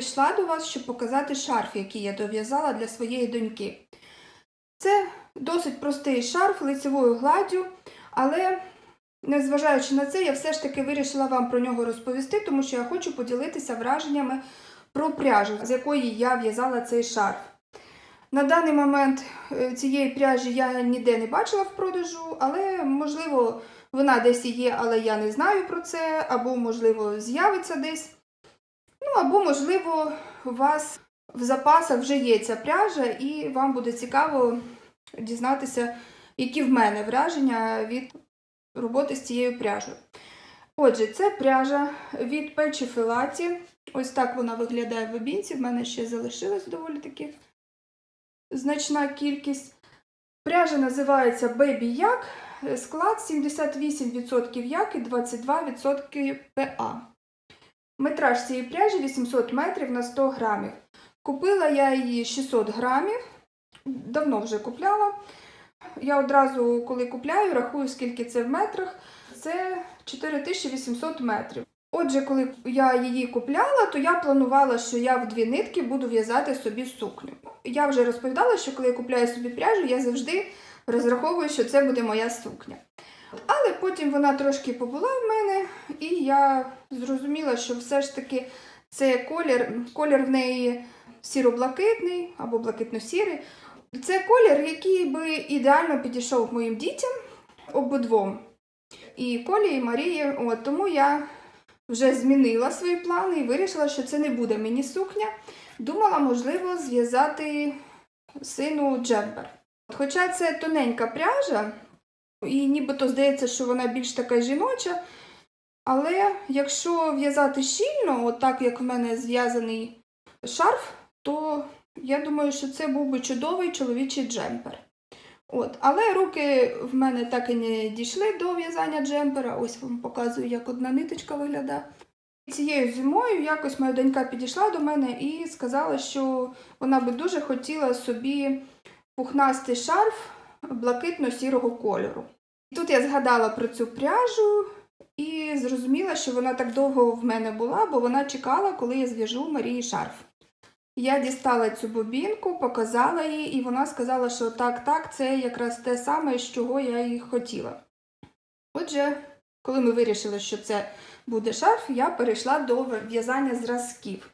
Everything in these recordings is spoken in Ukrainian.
прийшла до вас, щоб показати шарф, який я дов'язала для своєї доньки. Це досить простий шарф лицевою гладдю, але незважаючи на це, я все ж таки вирішила вам про нього розповісти, тому що я хочу поділитися враженнями про пряжу, з якої я в'язала цей шарф. На даний момент е, цієї пряжі я ніде не бачила в продажу, але можливо вона десь є, але я не знаю про це, або, можливо, з'явиться десь. Ну, або, можливо, у вас в запасах вже є ця пряжа, і вам буде цікаво дізнатися, які в мене враження від роботи з цією пряжею. Отже, це пряжа від печі Філаті. Ось так вона виглядає в обінці. В мене ще залишилась доволі таки значна кількість. Пряжа називається Baby Yak. Склад 78% як і 22% ПА. Метраж цієї пряжі 800 метрів на 100 грамів. Купила я її 600 грамів. Давно вже купляла. Я одразу, коли купляю, рахую, скільки це в метрах. Це 4800 метрів. Отже, коли я її купляла, то я планувала, що я в дві нитки буду в'язати собі сукню. Я вже розповідала, що коли я купляю собі пряжу, я завжди розраховую, що це буде моя сукня. Але потім вона трошки побула в мене, і я зрозуміла, що все ж таки це колір, колір в неї сіро-блакитний або блакитно-сірий. Це колір, який би ідеально підійшов моїм дітям обидвом. І Колі, і Марії. От, тому я вже змінила свої плани і вирішила, що це не буде мені сукня. Думала, можливо, зв'язати сину джемпер. Хоча це тоненька пряжа, і нібито здається, що вона більш така жіноча. Але якщо в'язати щільно, от так як в мене зв'язаний шарф, то я думаю, що це був би чудовий чоловічий джемпер. От, але руки в мене так і не дійшли до в'язання джемпера. Ось вам показую, як одна ниточка виглядає. Цією зимою якось моя донька підійшла до мене і сказала, що вона би дуже хотіла собі пухнастий шарф блакитно-сірого кольору. Тут я згадала про цю пряжу і зрозуміла, що вона так довго в мене була, бо вона чекала, коли я зв'яжу Марії шарф. Я дістала цю бобінку, показала їй, і вона сказала, що так, так, це якраз те саме, з чого я і хотіла. Отже, коли ми вирішили, що це буде шарф, я перейшла до в'язання зразків.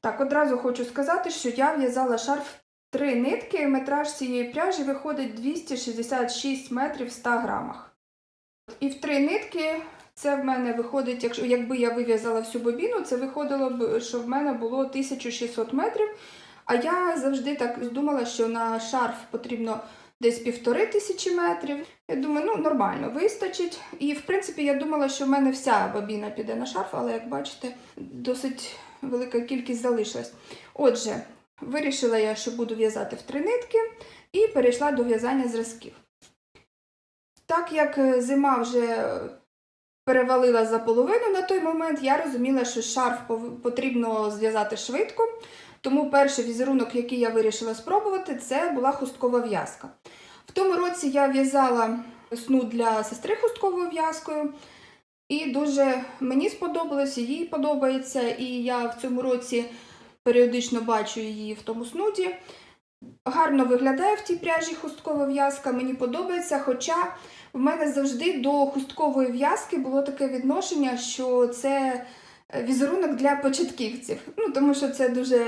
Так, одразу хочу сказати, що я в'язала шарф три нитки, метраж цієї пряжі виходить 266 метрів в 100 грамах. І в три нитки це в мене виходить, якщо якби я вив'язала всю бобіну, це виходило б, що в мене було 1600 метрів. А я завжди так думала, що на шарф потрібно десь півтори тисячі метрів. Я думаю, ну нормально, вистачить. І в принципі я думала, що в мене вся бобіна піде на шарф, але як бачите, досить велика кількість залишилась. Отже, вирішила я, що буду в'язати в три нитки, і перейшла до в'язання зразків. Так як е, зима вже перевалила за половину на той момент, я розуміла, що шарф потрібно зв'язати швидко. Тому перший візерунок, який я вирішила спробувати, це була хусткова в'язка. В тому році я в'язала сну для сестри хустковою в'язкою. І дуже мені сподобалось, їй подобається. І я в цьому році періодично бачу її в тому снуді. Гарно виглядає в тій пряжі хусткова в'язка, мені подобається. Хоча в мене завжди до хусткової в'язки було таке відношення, що це е, візерунок для початківців. Ну, тому що це дуже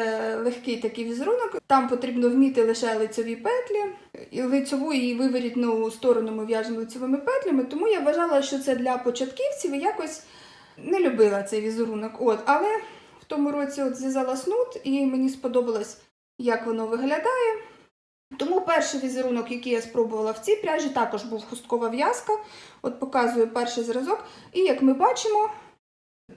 легкий такий візерунок. Там потрібно вміти лише лицьові петлі, і лицьову і виворітну сторону ми в'яжемо лицьовими петлями. Тому я вважала, що це для початківців і якось не любила цей візерунок. От, але в тому році от зв'язала снуд, і мені сподобалось, як воно виглядає. Тому перший візерунок, який я спробувала в цій пряжі, також був хусткова в'язка. От показую перший зразок. І як ми бачимо,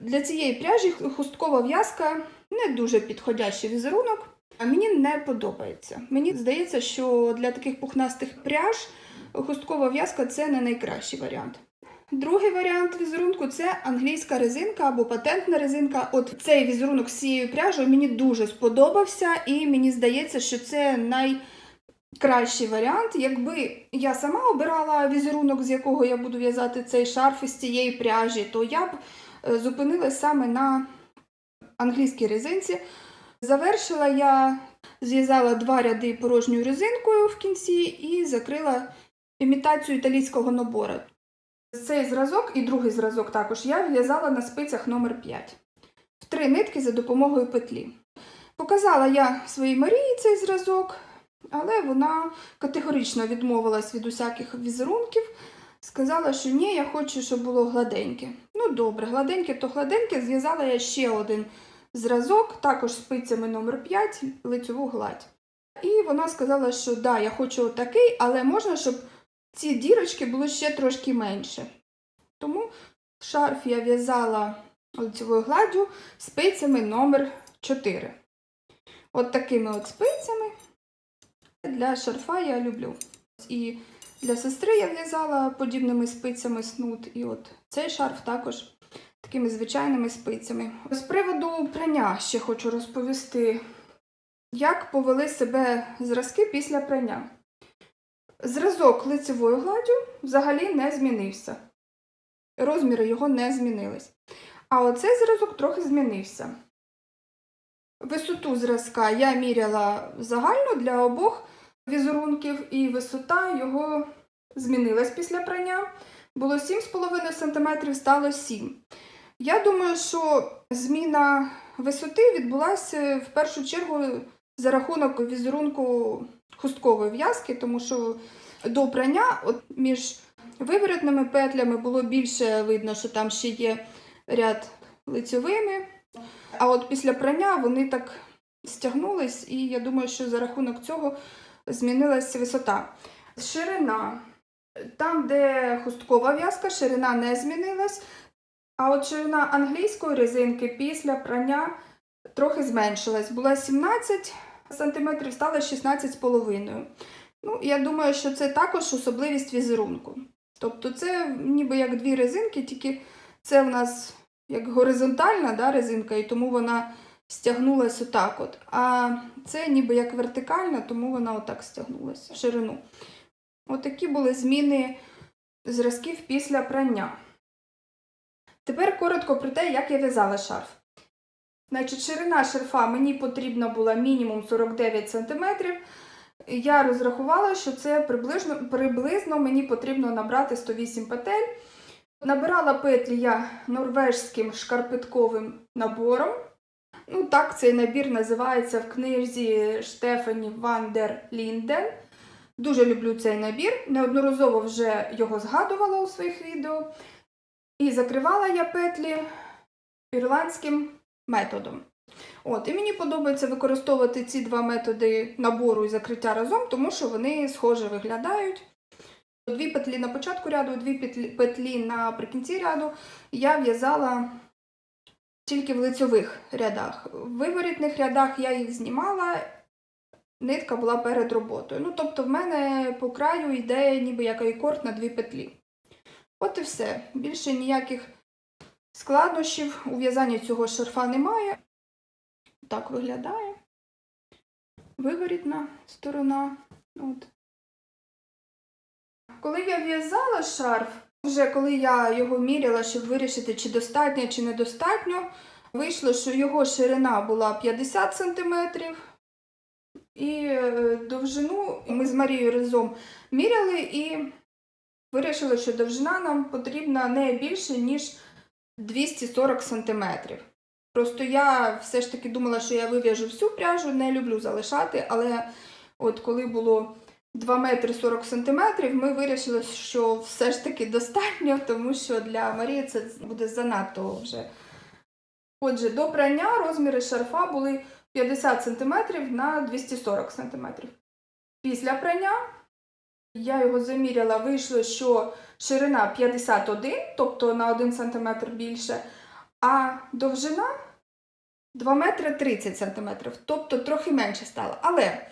для цієї пряжі хусткова в'язка не дуже підходящий візерунок, а мені не подобається. Мені здається, що для таких пухнастих пряж хусткова в'язка це не найкращий варіант. Другий варіант візерунку це англійська резинка або патентна резинка. От цей візерунок з цією пряжею мені дуже сподобався, і мені здається, що це найкращий варіант. Якби я сама обирала візерунок, з якого я буду в'язати цей шарф із цієї пряжі, то я б е, зупинилась саме на англійській резинці. Завершила я, зв'язала два ряди порожньою резинкою в кінці і закрила імітацію італійського набору. Цей зразок і другий зразок також я в'язала на спицях номер 5 в три нитки за допомогою петлі. Показала я своїй Марії цей зразок, але вона категорично відмовилась від усяких візерунків. Сказала, що ні, я хочу, щоб було гладеньке. Ну, добре, гладеньке то гладеньке. Зв'язала я ще один зразок, також спицями номер 5 лицьову гладь. І вона сказала, що да, я хочу отакий, але можна, щоб ці дірочки були ще трошки менше. Тому шарф я в'язала лицьовою гладдю спицями номер 4. От такими от спицями для шарфа я люблю. І для сестри я в'язала подібними спицями снуд. І от цей шарф також такими звичайними спицями. З приводу прання ще хочу розповісти, як повели себе зразки після прання. Зразок лицевою гладдю взагалі не змінився. Розміри його не змінились. А оцей зразок трохи змінився. Висоту зразка я міряла загально для обох візерунків, і висота його змінилась після прання. Було 7,5 см, стало 7 Я думаю, що зміна висоти відбулася в першу чергу за рахунок візерунку хусткової в'язки, тому що до прання от між виворотними петлями було більше видно, що там ще є ряд лицьовими. А от після прання вони так стягнулись, і я думаю, що за рахунок цього змінилася висота. Ширина. Там, де хусткова в'язка, ширина не змінилась. А от ширина англійської резинки після прання трохи зменшилась. Була 17 см, стала 16,5 Ну, я думаю, що це також особливість візерунку. Тобто, це ніби як дві резинки, тільки це в нас як горизонтальна да, резинка, і тому вона стягнулася отак. от. А це ніби як вертикальна, тому вона отак стягнулася в ширину. Отакі були зміни зразків після прання. Тепер коротко про те, як я в'язала шарф. Значить, ширина шарфа мені потрібна була мінімум 49 см. Я розрахувала, що це приблизно, приблизно мені потрібно набрати 108 петель. Набирала петлі я норвежським шкарпетковим набором. Ну, так цей набір називається в книжці Штефані Ван дер Лінден. Дуже люблю цей набір. Неодноразово вже його згадувала у своїх відео. І закривала я петлі ірландським методом. От, І мені подобається використовувати ці два методи набору і закриття разом, тому що вони схоже виглядають. Дві петлі на початку ряду, дві петлі, наприкінці ряду я в'язала тільки в лицьових рядах. В виворітних рядах я їх знімала, нитка була перед роботою. Ну, тобто, в мене по краю йде ніби як айкорд на дві петлі. От і все. Більше ніяких складнощів у в'язанні цього шарфа немає. Так виглядає. Виворітна сторона. От. Коли я в'язала шарф, вже коли я його міряла, щоб вирішити, чи достатньо, чи недостатньо, вийшло, що його ширина була 50 см. І е, довжину ми з Марією разом міряли і вирішили, що довжина нам потрібна не більше, ніж 240 см. Просто я все ж таки думала, що я вив'яжу всю пряжу, не люблю залишати, але от коли було 2 метри 40 сантиметрів, ми вирішили, що все ж таки достатньо, тому що для Марії це буде занадто вже. Отже, до прання розміри шарфа були 50 см на 240 см. Після прання я його заміряла, вийшло, що ширина 51, тобто на 1 см більше, а довжина 2 метри 30 см, тобто трохи менше стало. Але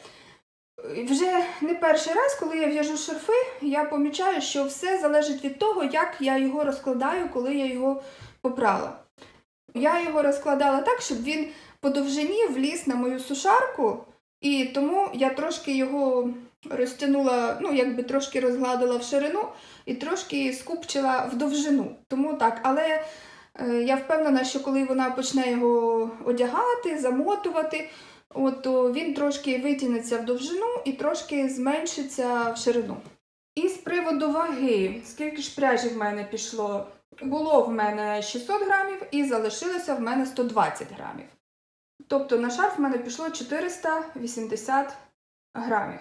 вже не перший раз, коли я в'яжу шарфи, я помічаю, що все залежить від того, як я його розкладаю, коли я його попрала. Я його розкладала так, щоб він по довжині вліз на мою сушарку, і тому я трошки його розтягнула, ну, якби трошки розгладила в ширину і трошки скупчила в довжину. Тому так, але Е, Я впевнена, що коли вона почне його одягати, замотувати, от, то він трошки витягнеться в довжину і трошки зменшиться в ширину. І з приводу ваги, скільки ж пряжі в мене пішло? Було в мене 600 грамів і залишилося в мене 120 грамів. Тобто на шарф в мене пішло 480 грамів.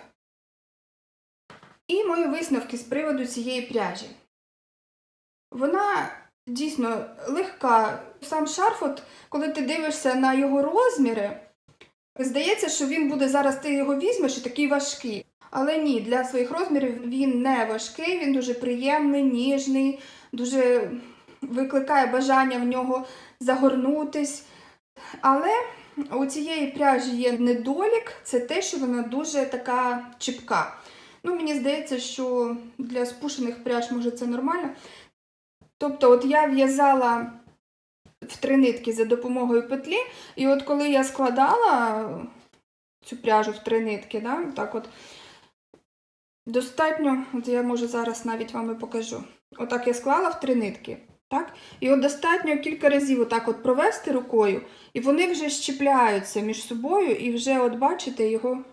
І мої висновки з приводу цієї пряжі. Вона дійсно легка. Сам шарф, от, коли ти дивишся на його розміри, здається, що він буде зараз, ти його візьмеш і такий важкий. Але ні, для своїх розмірів він не важкий, він дуже приємний, ніжний, дуже викликає бажання в нього загорнутись. Але у цієї пряжі є недолік, це те, що вона дуже така чіпка. Ну, мені здається, що для спушених пряж може це нормально. Тобто, от я в'язала в три нитки за допомогою петлі, і от коли я складала цю пряжу в три нитки, да, так от, достатньо, от я може зараз навіть вам і покажу. Отак я склала в три нитки. Так? І от достатньо кілька разів отак от провести рукою, і вони вже щепляються між собою, і вже, от бачите, його,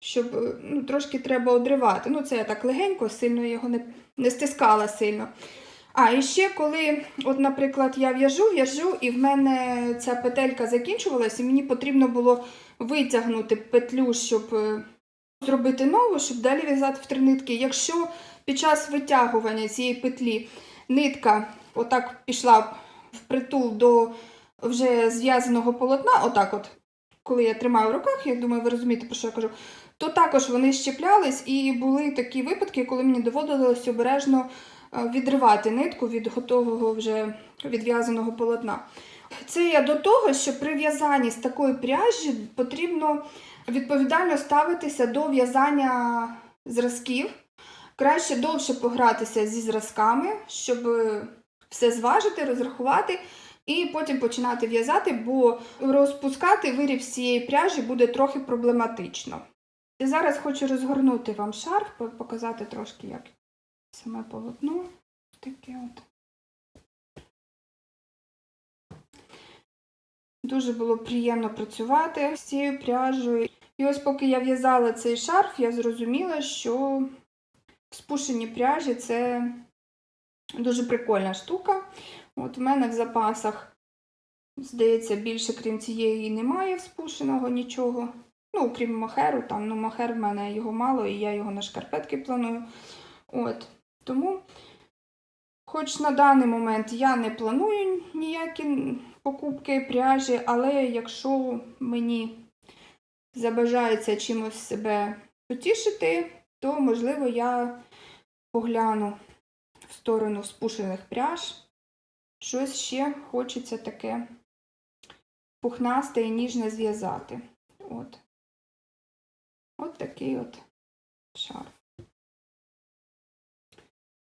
щоб е, ну, трошки треба одривати. Ну, це я так легенько, сильно його не, не стискала сильно. А, і ще коли, от, наприклад, я в'яжу, в'яжу, і в мене ця петелька закінчувалась, і мені потрібно було витягнути петлю, щоб е, зробити нову, щоб далі в'язати в три нитки. Якщо під час витягування цієї петлі нитка отак пішла впритул до вже зв'язаного полотна, отак от, коли я тримаю в руках, я думаю, ви розумієте, про що я кажу, то також вони щеплялись, і були такі випадки, коли мені доводилось обережно е, відривати нитку від готового вже відв'язаного полотна. Це я до того, що при в'язанні з такої пряжі потрібно відповідально ставитися до в'язання зразків. Краще довше погратися зі зразками, щоб все зважити, розрахувати і потім починати в'язати, бо розпускати виріб цієї пряжі буде трохи проблематично. І зараз хочу розгорнути вам шарф, показати трошки, як саме полотно. Таке от. Дуже було приємно працювати з цією пряжею. І ось поки я в'язала цей шарф, я зрозуміла, що спушені пряжі це дуже прикольна штука. От в мене в запасах, здається, більше крім цієї немає спушеного нічого. Ну, крім мохеру, там, ну, мохер в мене його мало, і я його на шкарпетки планую. От. Тому, хоч на даний момент я не планую ніякі покупки пряжі, але якщо мені забажається чимось себе потішити, то, можливо, я погляну в сторону спушених пряж. Щось ще хочеться таке пухнасте і ніжне зв'язати. От. От такий от шарф.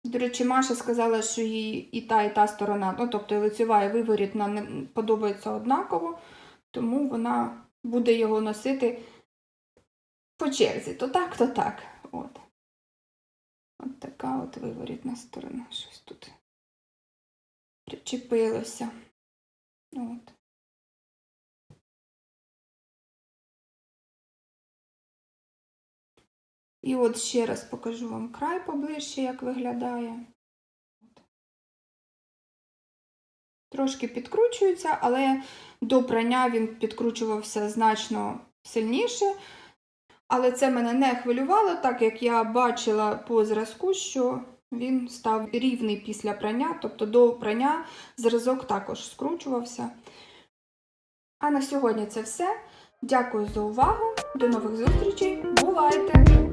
До речі, Маша сказала, що їй і та, і та сторона, ну, тобто і лицева і виворітна не подобається однаково, тому вона буде його носити по черзі. То так, то так. От. От така от виворітна сторона. Щось тут причепилося. От. І от ще раз покажу вам край поближче, як виглядає. Трошки підкручується, але до прання він підкручувався значно сильніше. Але це мене не хвилювало, так як я бачила по зразку, що він став рівний після прання, тобто до прання зразок також скручувався. А на сьогодні це все. Дякую за увагу. До нових зустрічей. Бувайте!